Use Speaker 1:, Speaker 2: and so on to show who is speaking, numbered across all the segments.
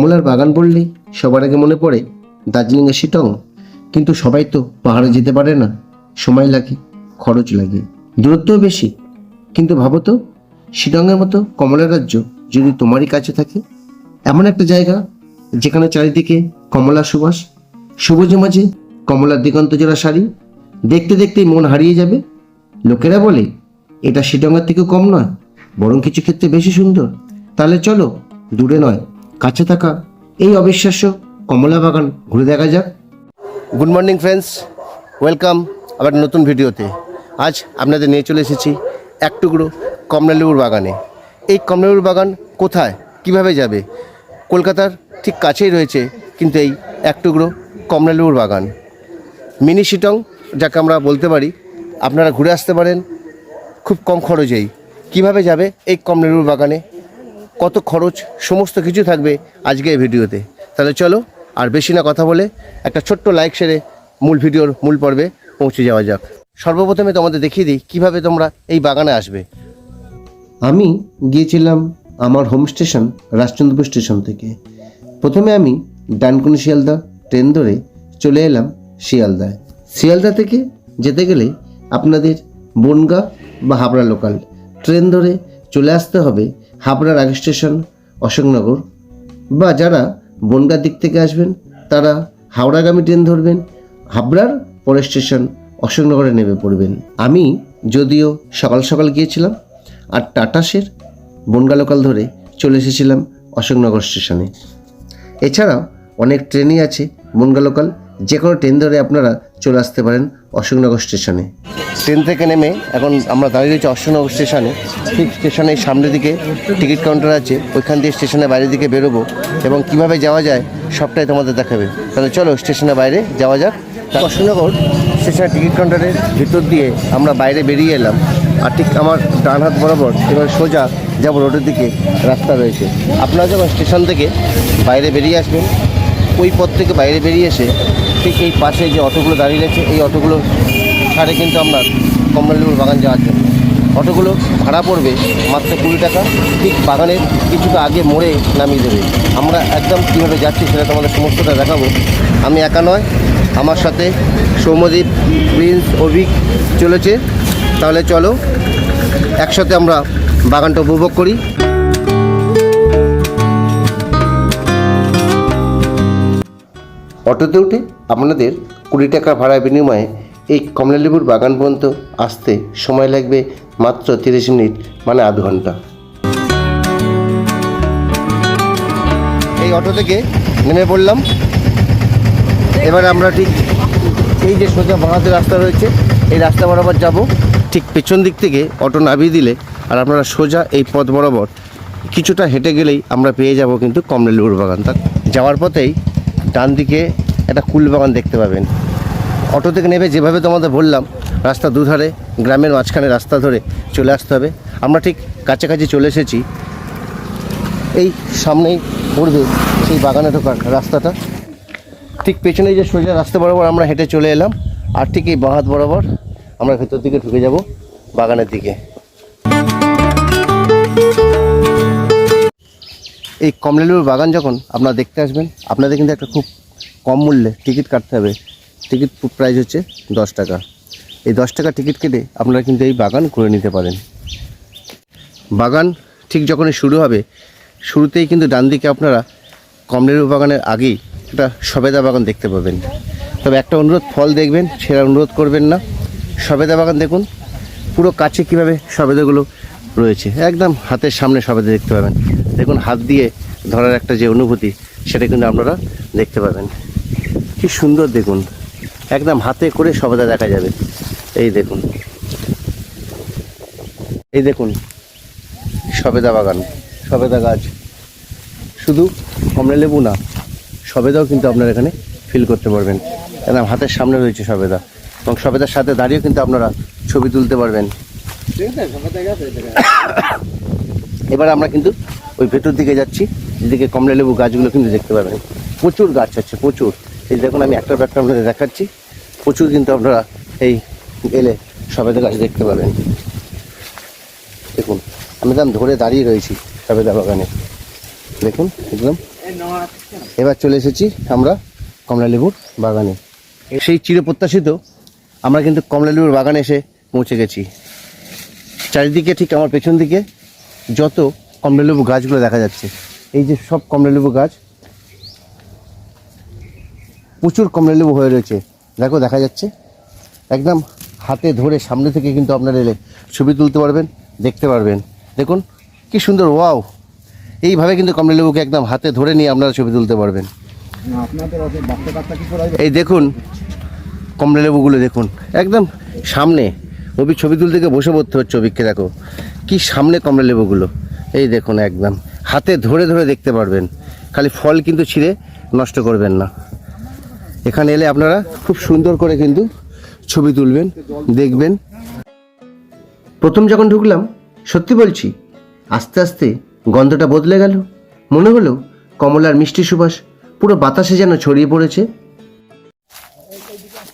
Speaker 1: কমলার বাগান বললেই সবার আগে মনে পড়ে দার্জিলিংয়ের শিটং। কিন্তু সবাই তো পাহাড়ে যেতে পারে না, সময় লাগে, খরচ লাগে, দূরত্বও বেশি। কিন্তু ভাবো তো, শিটংয়ের মতো কমলা রাজ্য যদি তোমারই কাছে থাকে, এমন একটা জায়গা যেখানে চারিদিকে কমলা সুবাস, সবুজে মাঝে কমলার দিগন্ত জোড়া শাড়ি, দেখতে দেখতেই মন হারিয়ে যাবে। লোকেরা বলে, এটা শিটংয়ের থেকেও কম নয়, বরং কিছু ক্ষেত্রে বেশি সুন্দর। তাহলে চলো, দূরে নয়। কাছে থাকা এই অবিশ্বাস্য কমলা বাগান ঘুরে দেখা যাক। গুড মর্নিং ফ্রেন্ডস ওয়েলকাম আবার নতুন ভিডিওতে। আজ আপনাদের নিয়ে চলে এসেছি এক টুকরো কমলালেবুর বাগানে। এই কমলালেবুর বাগান কোথায়, কীভাবে যাবে? কলকাতার ঠিক কাছেই রয়েছে কিন্তু এই এক টুকরো কমলালেবুর বাগান। মিনি শিটং, যাকে আমরা বলতে পারি, আপনারা ঘুরে আসতে পারেন। খুব কম খরচেই। কীভাবে যাবে এই কমলালেবুর বাগানে? কত খরচ, সমস্ত কিছু থাকবে আজকে এই ভিডিওতে। তাহলে চলো, আর বেশি না কথা বলে একটা ছোট্ট লাইক সেরে মূল ভিডিওর মূল পর্বে পৌঁছে যাওয়া যাক। সর্বপ্রথমে তোমাদের দেখিয়ে দিই, কীভাবে তোমরা এই বাগানে আসবে। আমি গিয়েছিলাম আমার হোম স্টেশন রাজচন্দ্রপুর স্টেশন থেকে। প্রথমে আমি ডানকুনি শিয়ালদা ট্রেন ধরে চলে এলাম শিয়ালদায়। শিয়ালদা থেকে যেতে গেলে আপনাদের বনগা বা হাবড়া লোকাল ট্রেন ধরে চলে আসতে হবে হাবড়ার আগে স্টেশন, অশোকনগর। বা যারা বনগার দিক থেকে আসবেন, তারা হাওড়াগামী ট্রেন ধরবেন, হাবড়ার পরের স্টেশন অশোকনগরে নেমে পড়বেন। আমি যদিও সকাল সকাল গিয়েছিলাম, আর টাটাসের বনগা লোকাল ধরে চলে এসেছিলাম অশোকনগর স্টেশনে। এছাড়াও অনেক ট্রেনই আছে বনগা লোকাল যে কোনো ট্রেন ধরে আপনারা চলে আসতে পারেন অশোকনগর স্টেশনে। ট্রেন থেকে নেমে এখন আমরা দাঁড়িয়ে রয়েছি অশোকনগর স্টেশনে। ঠিক স্টেশনের সামনের দিকে টিকিট কাউন্টার আছে, ওইখান দিয়ে স্টেশনের বাইরের দিকে বেরোবো এবং কীভাবে যাওয়া যায় সবটাই তোমাদের দেখাবে। তাহলে চলো স্টেশনের বাইরে যাওয়া যাক। অশোকনগর স্টেশনের টিকিট কাউন্টারের ভিতর দিয়ে আমরা বাইরে বেরিয়ে এলাম। আর ঠিক আমার ডান হাত বরাবর এবার সোজা যাব রোডের দিকে, রাস্তা রয়েছে। আপনারা যখন স্টেশন থেকে বাইরে বেরিয়ে আসবেন, ওই পথ থেকে বাইরে বেরিয়ে এসে ঠিক এই পাশে যে অটোগুলো দাঁড়িয়ে রয়েছে, এই অটোগুলো ছাড়ে কিন্তু আপনার কমলালেবুর বাগান যাওয়ার জন্য। অটোগুলো ভাড়া পড়বে মাত্র কুড়ি টাকা, ঠিক বাগানের কিছুটা আগে মোড়ে নামিয়ে দেবে। আমরা একদম কীভাবে যাচ্ছি সেটা তোমাদের সমস্তটা দেখাবো। আমি একা নয়, আমার সাথে সৌম্যদীপ, প্রিন্স, অভিক চলেছে। তাহলে চলো, একসাথে আমরা বাগানটা উপভোগ করি। অটোতে উঠে আপনাদের কুড়ি টাকা ভাড়া বিনিময়ে এই কমলালেবুর বাগান পর্যন্ত আসতে সময় লাগবে মাত্র তিরিশ মিনিট মানে আধ ঘণ্টা। এই অটো থেকে নেমে পড়লাম। এবার আমরা ঠিক এই যে সোজা বাঁহাতে রাস্তা রয়েছে, এই রাস্তা বরাবর যাব। ঠিক পেছন দিক থেকে অটো নামিয়ে দিলে আর আপনারা সোজা এই পথ বরাবর কিছুটা হেঁটে গেলেই আমরা পেয়ে যাব কিন্তু কমলালেবুর বাগান। তার যাওয়ার পথেই ডান দিকে একটা কুল বাগান দেখতে পাবেন। অটো থেকে নেমে যেভাবে তোমাদের বললাম, রাস্তা দুধারে, গ্রামের মাঝখানে রাস্তা ধরে চলে আসতে হবে। আমরা ঠিক কাছাকাছি চলে এসেছি। এই সামনেই পড়বে সেই বাগানে ঢোকার রাস্তাটা। ঠিক পেছনে যে সোজা রাস্তা বরাবর আমরা হেঁটে চলে এলাম, আর ঠিক এই বাঁহাত বরাবর আমরা ভেতর দিকে ঢুকে যাব বাগানের দিকে। এই কমলালেবুর বাগান যখন আপনারা দেখতে আসবেন, আপনাদের কিন্তু একটা খুব কম মূল্যে টিকিট কাটতে হবে। টিকিট প্রাইস হচ্ছে দশ টাকা। এই দশ টাকা টিকিট কেটে আপনারা কিন্তু এই বাগান ঘুরে নিতে পারেন। বাগান ঠিক যখনই শুরু হবে, শুরুতেই কিন্তু ডান দিকে আপনারা কমলেরু বাগানের আগেই একটা সবেদা বাগান দেখতে পাবেন। তবে একটা অনুরোধ, ফল দেখবেন সেটা অনুরোধ করবেন না। সবেদা বাগান দেখুন, পুরো কাছে কীভাবে সবেদাগুলো রয়েছে। একদম হাতের সামনে সবেদা দেখতে পাবেন। দেখুন, হাত দিয়ে ধরার একটা যে অনুভূতি, সেটা কিন্তু আপনারা দেখতে পাবেন। কি সুন্দর দেখুন। একদম হাতে করে সবেদা দেখা যাবে। এই দেখুন। এই দেখুন, সবেদা বাগান, সবেদা গাছ। শুধু কমলা লেবু না, সবেদাও কিন্তু আপনারা এখানে ফিল করতে পারবেন। একদম হাতের সামনে রয়েছে সবেদা। এবং সবেদার সাথে দাঁড়িয়েও কিন্তু আপনারা ছবি তুলতে পারবেন। এবার আমরা কিন্তু ওই ভেতর দিকে যাচ্ছি যেদিকে কমলা লেবু গাছগুলো কিন্তু দেখতে পাবেন। প্রচুর গাছ আছে, প্রচুর। এই দেখুন, আমি একটা একটা আপনাদের দেখাচ্ছি। প্রচুর কিন্তু আপনারা এই এলে সবেদা গাছ দেখতে পাবেন। দেখুন, আমি একদম ধরে দাঁড়িয়ে রয়েছি সবেদা বাগানে। দেখুন, একদম। এবার চলে এসেছি আমরা কমলা লেবুর বাগানে। সেই চিরপ্রত্যাশিত আমরা কিন্তু কমলা লেবুর বাগানে এসে পৌঁছে গেছি। চারিদিকে ঠিক আমার পেছন দিকে যত কমলালেবু গাছগুলো দেখা যাচ্ছে। এই যে সব কমলালেবু গাছ, প্রচুর কমলালেবু হয়ে রয়েছে। দেখো, দেখা যাচ্ছে। একদম হাতে ধরে সামনে থেকে কিন্তু আপনারা এলে ছবি তুলতে পারবেন, দেখতে পারবেন। দেখুন, কি সুন্দর, ওয়াও! এইভাবে কিন্তু কমলালেবুকে একদম হাতে ধরে নিয়ে আপনারা ছবি তুলতে পারবেন। এই দেখুন, কমলালেবুগুলো দেখুন, একদম সামনে। অভি ছবি তুলতে গিয়ে বসে পড়তে হচ্ছে অভিককে, দেখো। কি সামনে কমলা লেবুগুলো। এই দেখুন একদম। হাতে ধরে ধরে দেখতে পারবেন। খালি ফল কিন্তু ছিঁড়ে নষ্ট করবেন না। এখানে এলে আপনারা খুব সুন্দর করে কিন্তু ছবি তুলবেন, দেখবেন। প্রথম যখন ঢুকলাম, সত্যি বলছি, আস্তে আস্তে গন্ধটা বদলে গেল। মনে হলো কমলার মিষ্টি সুবাস পুরো বাতাসে যেন ছড়িয়ে পড়েছে।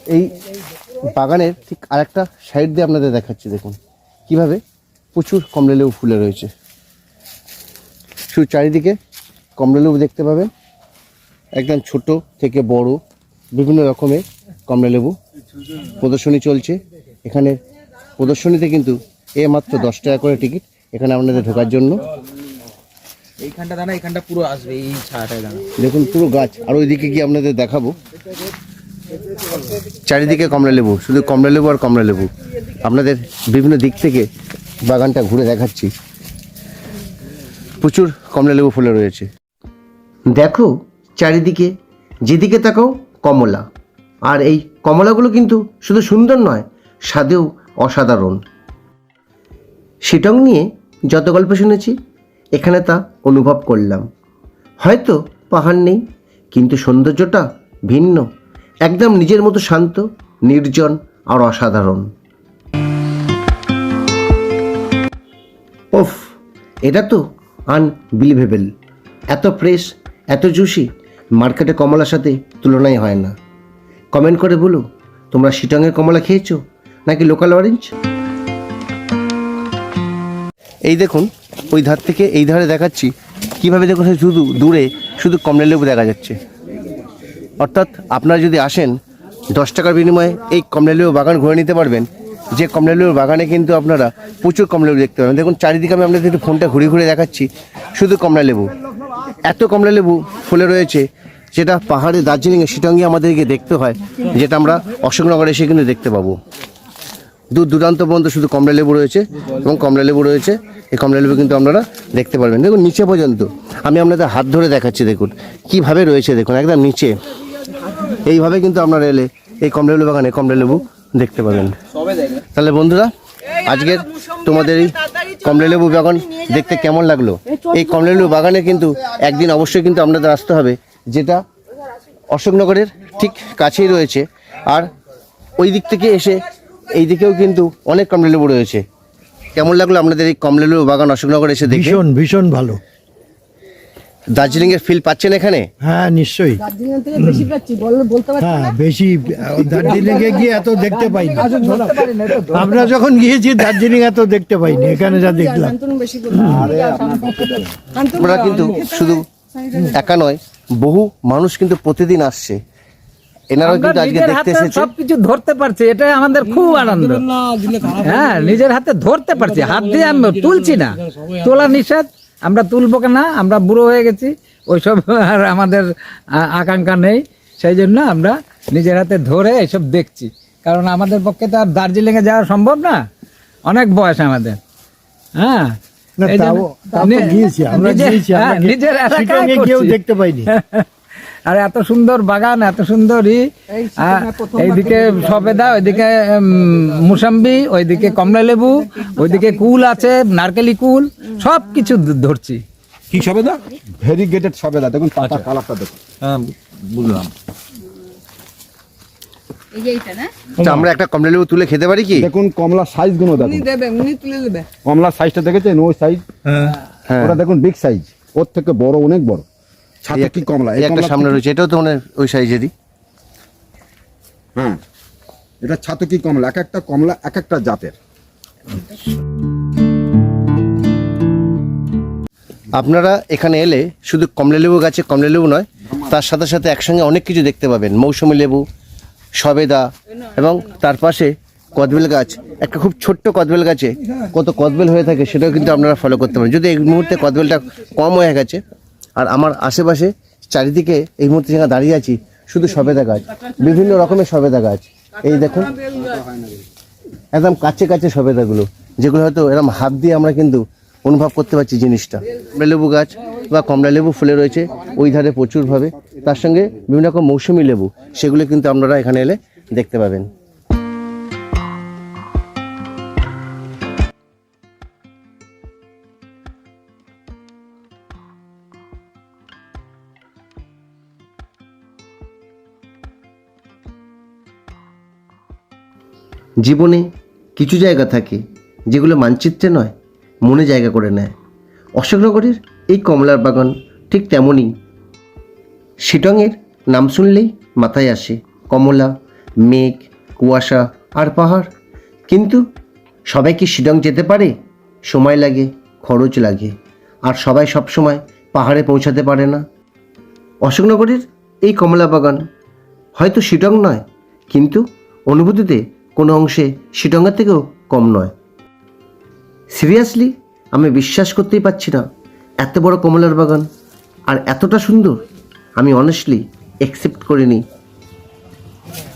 Speaker 1: এই বাগানের ঠিক আরেকটা সাইড দিয়ে আপনাদের দেখাচ্ছি দেখুন। কীভাবে প্রচুর কমলালেবু ফুলে রয়েছে। শুধু চারিদিকে কমলালেবু দেখতে পাবেন। একদম ছোট থেকে বড় বিভিন্ন রকমের কমলালেবু প্রদর্শনী চলছে। এখানে প্রদর্শনীতে কিন্তু এ মাত্র দশ টাকা করে টিকিট। এখানে আপনাদের ঢোকার জন্য।
Speaker 2: এইখানটা দাঁড়া এইখানটা পুরো আসবে এই ছায়াটায় দাঁড়া
Speaker 1: দেখুন পুরো গাছ। আর ওইদিকে গিয়ে আপনাদের দেখাবো। চারিদিকে কমলা লেবু, শুধু কমলা লেবু আর কমলা লেবু। আপনাদের বিভিন্ন দিক থেকে বাগানটা ঘুরে দেখাচ্ছি। প্রচুর কমলা লেবু ফুলে রয়েছে। দেখো, চারিদিকে, যেদিকে তাকাও কমলা। আর এই কমলাগুলো কিন্তু শুধু সুন্দর নয়, স্বাদেও অসাধারণ। শিটং নিয়ে যত গল্প শুনেছি, এখানে তা অনুভব করলাম। হয়তো পাহাড় নেই, কিন্তু সৌন্দর্যটা ভিন্ন। একদম নিজের মতো শান্ত, নির্জন আর অসাধারণ। ওফ, এটা তো আনবিলিভেবল এত ফ্রেশ এত জুসি মার্কেটে কমলার সাথে তুলনাই হয় না। কমেন্ট করে বলো, তোমরা শিটংয়ের কমলা খেয়েছো নাকি লোকাল অরেঞ্জ এই দেখুন, ওই ধার থেকে এই ধারে দেখাচ্ছি। কীভাবে দেখুন শুধু দূরে, শুধু কমলা লেবু দেখা যাচ্ছে। অর্থাৎ আপনারা যদি আসেন, দশ টাকার বিনিময়ে এই কমলা লেবু বাগান ঘুরে নিতে পারবেন। যে কমলা লেবুর বাগানে কিন্তু আপনারা প্রচুর কমলা লেবু দেখতে পাবেন। দেখুন, চারিদিকে আমি আপনাদের একটু ফোনটা ঘুরে ঘুরে দেখাচ্ছি। শুধু কমলালেবু। এত কমলালেবু ফুলে রয়েছে, যেটা পাহাড়ে দার্জিলিংয়ে শিটঙ্গে আমাদেরকে দেখতে হয়, যেটা আমরা অশোকনগরে এসে কিন্তু দেখতে পাবো। দূর দূরান্ত পর্যন্ত শুধু কমলালেবু রয়েছে এবং কমলালেবু রয়েছে। এই কমলালেবু কিন্তু আপনারা দেখতে পারবেন। দেখুন, নিচে পর্যন্ত। আমি আপনাদের হাত ধরে দেখাচ্ছি, দেখুন। কীভাবে রয়েছে, দেখুন, একদম নিচে। এইভাবে কিন্তু আপনারা এলে এই কমলা লেবু বাগানে কমলা লেবু দেখতে পাবেন। তাহলে বন্ধুরা আজকের তোমাদের এই কমলা লেবু বাগান দেখতে কেমন লাগল? এই কমলা লেবু বাগানে কিন্তু একদিন অবশ্যই কিন্তু আপনাদের আসতে হবে যেটা অশোকনগরের ঠিক কাছেই রয়েছে। আর ওই দিক থেকে এসে এই দিকেও কিন্তু অনেক কমলা লেবু রয়েছে। কেমন লাগল আপনাদের এই কমলা লেবু বাগান অশোকনগর এসে দেখে?
Speaker 3: ভীষণ ভীষণ ভালো।
Speaker 1: দার্জিলিং এর ফিল পাচ্ছেন এখানে?
Speaker 3: হ্যাঁ নিশ্চয়ই।
Speaker 4: দার্জিলিং বেশি
Speaker 3: হ্যাঁ বেশি দার্জিলিং এ গিয়ে এত দেখতে পাইনি
Speaker 4: না।
Speaker 3: আমরা যখন গিয়েছি দার্জিলিং এত দেখতে পাইনি এখানে যা দেখলাম।
Speaker 1: আমরা কিন্তু শুধু একা নয় বহু মানুষ কিন্তু প্রতিদিন আসছে। এনারাও কিন্তু আজকে দেখতে এসেছে।
Speaker 5: সবকিছু ধরতে পারছি এটাই আমাদের খুব আনন্দ। হ্যাঁ নিজের হাতে ধরতে পারছি। হাত দিয়ে আমি তুলছি না। তোলা নিষেধ আমরা তুলবো না আমরা বুড়ো হয়ে গেছি ওইসব আর আমাদের আকাঙ্ক্ষা নেই। সেই জন্য আমরা নিজের হাতে ধরে এসব দেখছি। কারণ আমাদের পক্ষে তো আর দার্জিলিংয়ে যাওয়া সম্ভব না। অনেক বয়স আমাদের। হ্যাঁ? নিজের- হ্যাঁ, নিজের এলাকায়।
Speaker 3: দেখতে পাইনি।
Speaker 5: আর এত সুন্দর বাগান এত সুন্দর ই এইদিকে সবেদা ওইদিকে মুসাম্বি ওইদিকে কমলা লেবু ওইদিকে কুল আছে নারকেলি কুল সব কিছু ধরছি।
Speaker 6: কি সবেদা? ভেরিগেটেড সবেদা দেখুন পাতা কালারটা দেখুন।
Speaker 2: হ্যাঁ বুঝলাম।
Speaker 4: এই যে এইটা না?
Speaker 1: তো আমরা একটা কমলা লেবু তুলে খেতে পারি কি?
Speaker 6: দেখুন কমলা সাইজগুলো দেখুন।
Speaker 4: উনি তুলে দেবে।
Speaker 6: কমলার সাইজটা দেখেছেন? ওই সাইজ
Speaker 1: হ্যাঁ।
Speaker 6: ওটা দেখুন বিগ সাইজ ওর থেকে বড় অনেক বড়। ছাতা কি কমলা?
Speaker 1: এই একটা সামনে রয়েছে এটাও তো মানে ওই সাইজেরই।
Speaker 6: হ্যাঁ। এটা ছাতকি কমলা? এক একটা কমলা এক একটা জাতের।
Speaker 1: আপনারা এখানে এলে শুধু কমলালেবু গাছে কমলালেবু নয় তার সাথে সাথে একসঙ্গে অনেক কিছু দেখতে পাবেন। মৌসুমি লেবু সবেদা এবং তার পাশে কদবেল গাছ। একটা খুব ছোট্ট কদবেল গাছে কত কদবেল হয়ে থাকে সেটাও কিন্তু আপনারা ফলো করতে পারেন। যদি এই মুহূর্তে কদবেলটা কম হয়ে গেছে আর আমার আশেপাশে চারিদিকে এই মুহূর্তে যেখানে দাঁড়িয়ে আছি, শুধু সবেদা গাছ, বিভিন্ন রকমের সবেদা গাছ। এই দেখুন, একদম কাছে কাছে সবেদাগুলো, যেগুলো হয়তো এরকম হাত দিয়ে আমরা কিন্তু অনুভব করতে পারছি জিনিসটা। লেবু গাছ বা কমলা লেবু ফুলে রয়েছে, ওই ধারে প্রচুরভাবে। তার সঙ্গে বিভিন্ন রকম মৌসুমি লেবু, সেগুলো কিন্তু আপনারা এখানে এলে দেখতে পাবেন। জীবনে কিছু জায়গা থাকে যেগুলো মানচিত্রে নয়, মনে জায়গা করে নেয়। অশোকনগরের এই কমলার বাগান ঠিক তেমনই। শিটংয়ের নাম শুনলেই মাথায় আসে কমলা, মেঘ, কুয়াশা আর পাহাড়। কিন্তু সবাই কি শিলং যেতে পারে? সময় লাগে, খরচ লাগে, আর সবাই সব সময় পাহাড়ে পৌঁছাতে পারে না। অশোকনগরের এই কমলা বাগান হয়তো শিটং নয়, কিন্তু অনুভূতিতে কোনো অংশে শিটংয়ের থেকেও কম নয়। সিরিয়াসলি আমি বিশ্বাস করতেই পারছি না, এত বড় কমলার বাগান আর এতটা সুন্দর আমি অনেস্টলি অ্যাকসেপ্ট করিনি।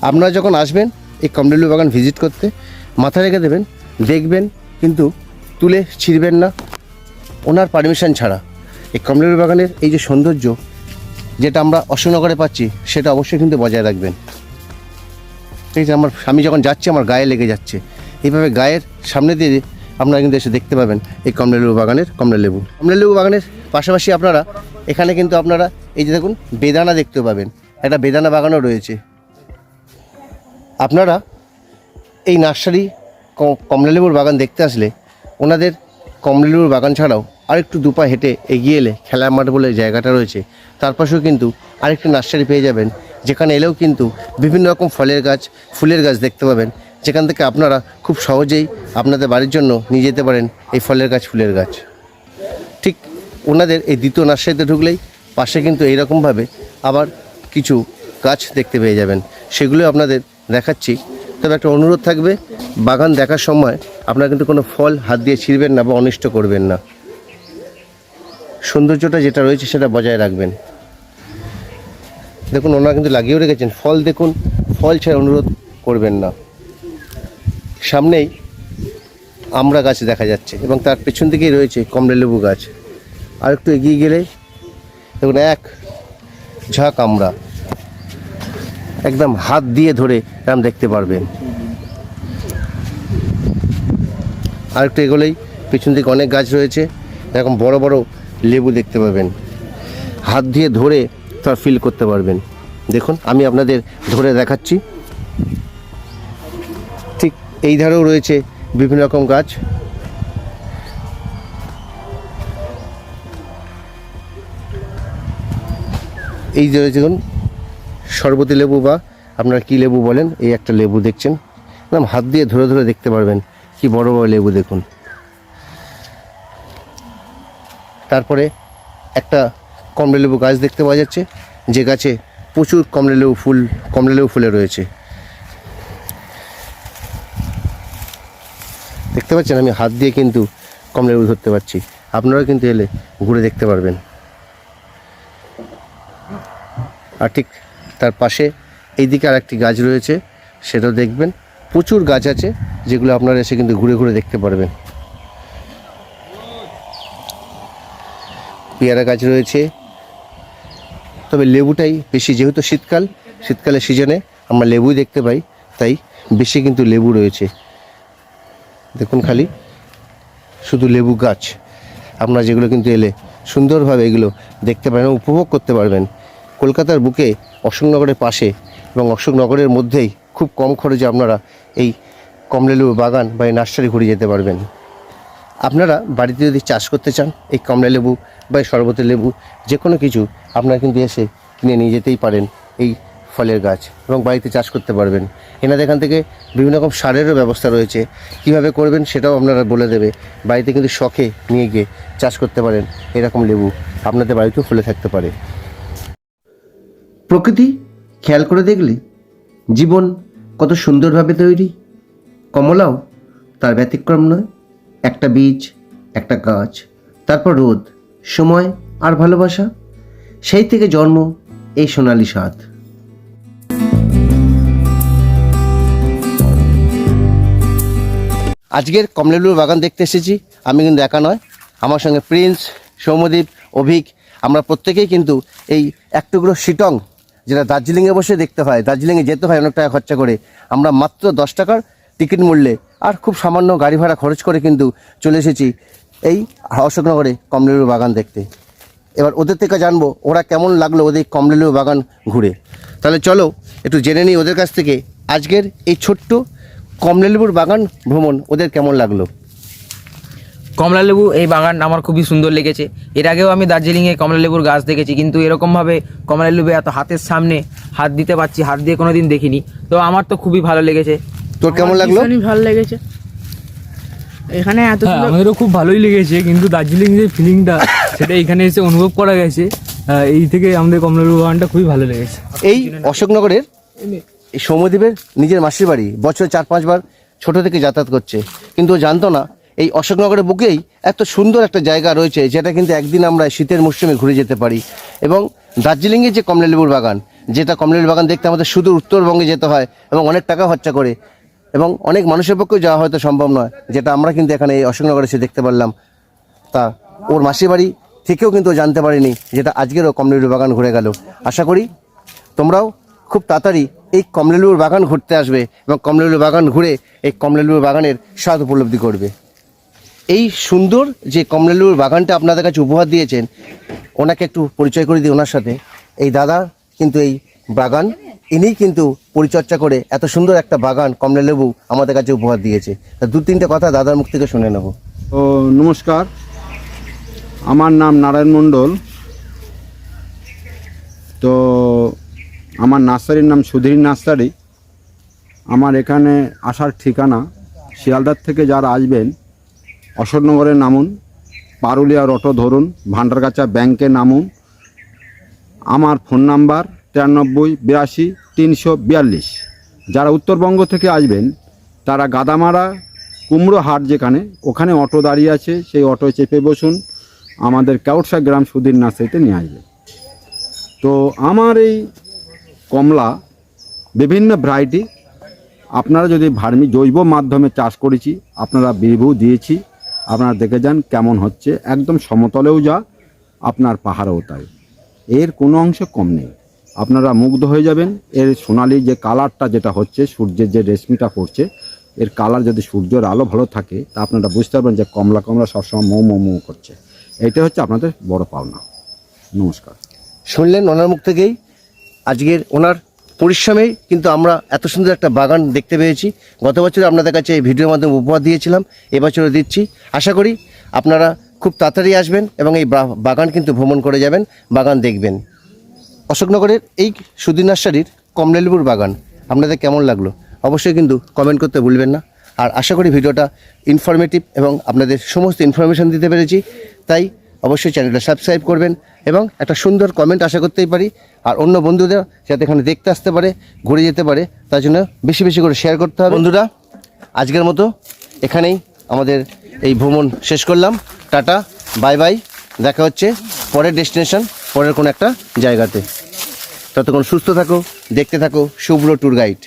Speaker 1: আপনারা যখন আসবেন এই কমলালু বাগান ভিজিট করতে মাথা রেখে দেবেন, দেখবেন, কিন্তু তুলে ছিঁড়বেন না। ওনার পারমিশন ছাড়া এই কমলালু বাগানের এই যে সৌন্দর্য, যেটা আমরা অশোকনগরে পাচ্ছি, সেটা অবশ্যই কিন্তু বজায় রাখবেন। ঠিক আছে আমার আমি যখন যাচ্ছি, আমার গায়ে লেগে যাচ্ছে। এইভাবে গায়ের সামনে দিয়ে আপনারা কিন্তু এসে দেখতে পাবেন এই কমলালেবু বাগানের কমলালেবু। কমলালেবু বাগানের পাশাপাশি আপনারা এখানে কিন্তু আপনারা এই যে দেখুন, বেদানা দেখতে পাবেন। একটা বেদানা বাগানও রয়েছে। আপনারা এই নার্সারি কমলালেবুর বাগান দেখতে আসলে ওনাদের কমলালেবুর বাগান ছাড়াও আরেকটু দুপা হেঁটে এগিয়ে এলে খেলার মাঠ বলে জায়গাটা রয়েছে। তার পাশেও কিন্তু আরেকটি নার্সারি পেয়ে যাবেন যেখানে এলেও কিন্তু বিভিন্ন রকম ফলের গাছ, ফুলের গাছ দেখতে পাবেন। যেখান থেকে আপনারা খুব সহজেই আপনাদের বাড়ির জন্য নিয়ে যেতে পারেন এই ফলের গাছ, ফুলের গাছ। ঠিক ওনাদের এই দ্বিতীয় নার্সারিতে ঢুকলেই পাশে কিন্তু এইরকমভাবে আবার কিছু গাছ দেখতে পেয়ে যাবেন। সেগুলো আপনাদের দেখাচ্ছি। তবে একটা অনুরোধ থাকবে, বাগান দেখার সময় আপনারা কিন্তু কোনো ফল হাত দিয়ে ছিঁড়বেন না বা অনিষ্ট করবেন না। সৌন্দর্যটা যেটা রয়েছে সেটা বজায় রাখবেন। দেখুন, ওনারা কিন্তু লাগিয়েও রেখেছেন। ফল দেখুন, ফল ছাড়া অনুরোধ করবেন না। সামনেই আমড়া গাছ দেখা যাচ্ছে এবং তার পেছন দিকেই রয়েছে কমলালেবু গাছ। আর একটু এগিয়ে গেলে দেখুন, এক ঝাঁক আমড়া একদম হাত দিয়ে ধরে এরকম দেখতে পারবেন। আর একটু এগোলেই পেছন দিকে অনেক গাছ রয়েছে। এরকম বড় বড় লেবু দেখতে পাবেন। হাত দিয়ে ধরে তার ফিল করতে পারবেন। দেখুন, আমি আপনাদের ধরে দেখাচ্ছি। ঠিক এই ধারেও রয়েছে বিভিন্ন রকম গাছ। এই যে দেখুন, শরবতী লেবু বা আপনারা কী লেবু বলেন, এই একটা লেবু দেখছেন। একদম হাত দিয়ে ধরে ধরে দেখতে পারবেন, কি বড় বড় লেবু দেখুন। তারপরে একটা কমলালেবু গাছ দেখতে পাওয়া যাচ্ছে। যে গাছে প্রচুর কমলালেবু ফুল কমলালেবু ফুলে রয়েছে। দেখতে পাচ্ছেন, আমি হাত দিয়ে কিন্তু কমলালেবু ধরতে পারছি। আপনারাও কিন্তু এলে ঘুরে দেখতে পারবেন। আর ঠিক তার পাশে এইদিকে আর একটি গাছ রয়েছে, সেটাও দেখবেন। প্রচুর গাছ আছে, যেগুলো আপনারা এসে কিন্তু ঘুরে ঘুরে দেখতে পারবেন। পেয়ারা গাছ রয়েছে তবে লেবুটাই বেশি, যেহেতু শীতকাল, শীতকালের সিজনে আমরা লেবুই দেখতে পাই, তাই বেশি কিন্তু লেবু রয়েছে। দেখুন খালি, শুধু লেবু গাছ। আপনারা যেগুলো কিন্তু এলে সুন্দরভাবে এগুলো দেখতে পারেন উপভোগ করতে পারবেন। কলকাতার বুকে অশোকনগরের পাশে এবং অশোকনগরের মধ্যেই খুব কম খরচে আপনারা এই কমলালেবু বাগান বা এই নার্সারি ঘুরে যেতে পারবেন। আপনারা বাড়িতে যদি চাষ করতে চান, এই কমলা লেবু বা শরবতের লেবু যে কোনো কিছু আপনারা কিন্তু এসে কিনে নিয়ে যেতেই পারেন এই ফলের গাছ এবং বাড়িতে চাষ করতে পারবেন। এনাদের এখান থেকে বিভিন্ন রকম সারেরও ব্যবস্থা রয়েছে। কীভাবে করবেন সেটাও আপনারা বলে দেবে। বাড়িতে কিন্তু শখে নিয়ে গিয়ে চাষ করতে পারেন এরকম লেবু আপনাদের বাড়িতেও ফুলে থাকতে পারে। প্রকৃতি, খেয়াল করে দেখলে জীবন কত সুন্দরভাবে তৈরি। কমলাও তার ব্যতিক্রম নয়। একটা বীজ, একটা গাছ, তারপর রোদ। সময় আর ভালোবাসা, সেই থেকে জন্ম এই সোনালি স্বাদ। আজকের কমলেলুর বাগান দেখতে এসেছি, আমি কিন্তু একা নয়, আমার সঙ্গে প্রিন্স সৌমদ্বীপ অভিক, আমরা প্রত্যেকেই কিন্তু এই এক টুকরো শিটং, যেটা দার্জিলিংয়ে বসে দেখতে হয়, দার্জিলিংয়ে যেতে হয় অনেক টাকা খরচা করে, আমরা মাত্র দশ টাকার টিকিট মূল্যে আর খুব সামান্য গাড়ি ভাড়া খরচ করে কিন্তু চলে এসেছি এই অশোকনগরে কমলেলুর বাগান দেখতে। এবার ওদের থেকে জানব ওরা কেমন লাগল ওদের কমলেলুর বাগান ঘুরে। তাহলে চলো একটু জেনে নিই ওদের কাছ থেকে আজকের এই ছোট্ট কমলালেবুর বাগান ভ্রমণ ওদের কেমন লাগল।
Speaker 2: কমলালেবু এই বাগান আমার খুবই সুন্দর লেগেছে। এর আগেও আমি দার্জিলিংয়ে কমলালেবুর গাছ দেখেছি কিন্তু এরকমভাবে কমলালেবু এত হাতের সামনে হাত দিতে পারছি হাত দিয়ে কোনোদিন দেখিনি। তো আমার তো খুবই ভালো লেগেছে।
Speaker 1: তোর কেমন লাগল?
Speaker 7: ভালো লেগেছে। এখানে এত
Speaker 8: হ্যাঁ আমাদেরও খুব ভালোই লেগেছে কিন্তু দার্জিলিং যে ফিলিংটা সেটা এখানে এসে অনুভব করা গেছে। এই থেকে আমাদের কমলালু বাগানটা খুবই ভালো লেগেছে।
Speaker 1: এই অশোকনগরের এই সৌম্যদ্বীপের নিজের মাসির বাড়ি বছরে চার পাঁচবার ছোট থেকে যাতায়াত করছে। কিন্তু জানতো না এই অশোকনগরের বুকেই এত সুন্দর একটা জায়গা রয়েছে যেটা কিন্তু একদিন আমরা শীতের মরশুমে ঘুরে যেতে পারি। এবং দার্জিলিংয়ে যে কমলালেবুর বাগান যেটা কমলালেবুর বাগান দেখতে আমাদের শুধু উত্তরবঙ্গে যেতে হয় এবং অনেক টাকা খরচা করে এবং অনেক মানুষের পক্ষেও যাওয়া হয়তো সম্ভব নয়। যেটা আমরা কিন্তু এখানে এই অশোকনগরে এসে দেখতে পারলাম। তা ওর মাসির বাড়ি থেকেও কিন্তু জানতে পারিনি যেটা আজকেরও কমলালেবুর বাগান ঘুরে গেল। আশা করি তোমরাও খুব তাড়াতাড়ি এই কমলালেবুর বাগান ঘুরতে আসবে এবং কমলালেবুর বাগান ঘুরে এই কমলালেবুর বাগানের স্বাদ উপলব্ধি করবে। এই সুন্দর যে কমলালেবুর বাগানটা আপনাদের কাছে উপহার দিয়েছেন, ওনাকে একটু পরিচয় করে দিই ওনার সাথে। এই দাদা কিন্তু এই বাগান, ইনিই কিন্তু পরিচর্যা করে এত সুন্দর একটা বাগান কমলালেবু আমাদের কাছে উপহার দিয়েছে। দু তিনটে কথা দাদার মুখ থেকে শুনে নেব।
Speaker 6: ও, নমস্কার। আমার নাম নারায়ণ মণ্ডল। তো, আমার নার্সারির নাম সুধীর নার্সারি। আমার এখানে আসার ঠিকানা শিয়ালদার থেকে যারা আসবেন অশোকনগরে নামুন পারুলিয়ার অটো ধরুন, ভান্ডারগাছা ব্যাংকে নামুন। আমার ফোন নাম্বার তিরানব্বই, বিরাশি, তিনশো বিয়াল্লিশ। যারা উত্তরবঙ্গ থেকে আসবেন, তারা গাদামারা, কুমড়ো হাট যেখানে, ওখানে অটো দাঁড়িয়ে আছে, সেই অটোয় চেপে বসুন। আমাদের কাউটসা গ্রাম সুধীর নার্সারিতে নিয়ে আসবে। তো আমার এই কমলা বিভিন্ন ভ্যারাইটি আপনারা যদি ভার্মি জৈব মাধ্যমে চাষ করেছি, আপনারা রিভিউ দিয়েছি, আপনারা দেখে যান কেমন হচ্ছে। একদম সমতলেও যা, আপনার পাহাড়েও তাই। এর কোনো অংশ কম নেই। আপনারা মুগ্ধ হয়ে যাবেন। এর সোনালি যে কালারটা যেটা হচ্ছে, সূর্যের যে রেশমিটা পড়ছে, এর কালার যদি সূর্যের আলো ভালো থাকে, তা আপনারা বুঝতে পারবেন যে কমলা কমলা সবসময় মৌ মৌ মৌ করছে। এটা হচ্ছে আপনাদের বড় পাওনা। নমস্কার।
Speaker 1: শুনলেন ওনার মুখ থেকেই? আজকের ওনার পরিশ্রমেই কিন্তু আমরা এত সুন্দর একটা বাগান দেখতে পেয়েছি। গত বছর আপনাদের কাছে এই ভিডিওর মাধ্যমে উপহার দিয়েছিলাম, এবছরও দিচ্ছি। আশা করি আপনারা খুব তাড়াতাড়ি আসবেন এবং এই বাগান কিন্তু ভ্রমণ করে যাবেন, বাগান দেখবেন। অশোকনগরের এই সুদিন নার্সারির কমলালেবুর বাগান, আপনাদের কেমন লাগল? অবশ্যই কিন্তু কমেন্ট করতে ভুলবেন না। আর আশা করি ভিডিওটা ইনফরমেটিভ এবং আপনাদের সমস্ত ইনফরমেশন দিতে পেরেছি। তাই অবশ্যই চ্যানেলটা সাবস্ক্রাইব করবেন এবং একটা সুন্দর কমেন্ট আশা করতেই পারি। আর অন্য বন্ধুদের যাতে এখানে দেখতে আসতে পারে, ঘুরে যেতে পারে, তার জন্য বেশি বেশি করে শেয়ার করতে হবে। বন্ধুরা, আজকের মতো এখানেই আমাদের এই ভ্রমণ শেষ করলাম। টাটা বাই বাই দেখা হচ্ছে পরের ডেস্টিনেশন পরের কোনো একটা জায়গাতে। ততক্ষণ সুস্থ থাকো দেখতে থাকো শুভ্র ট্যুর গাইড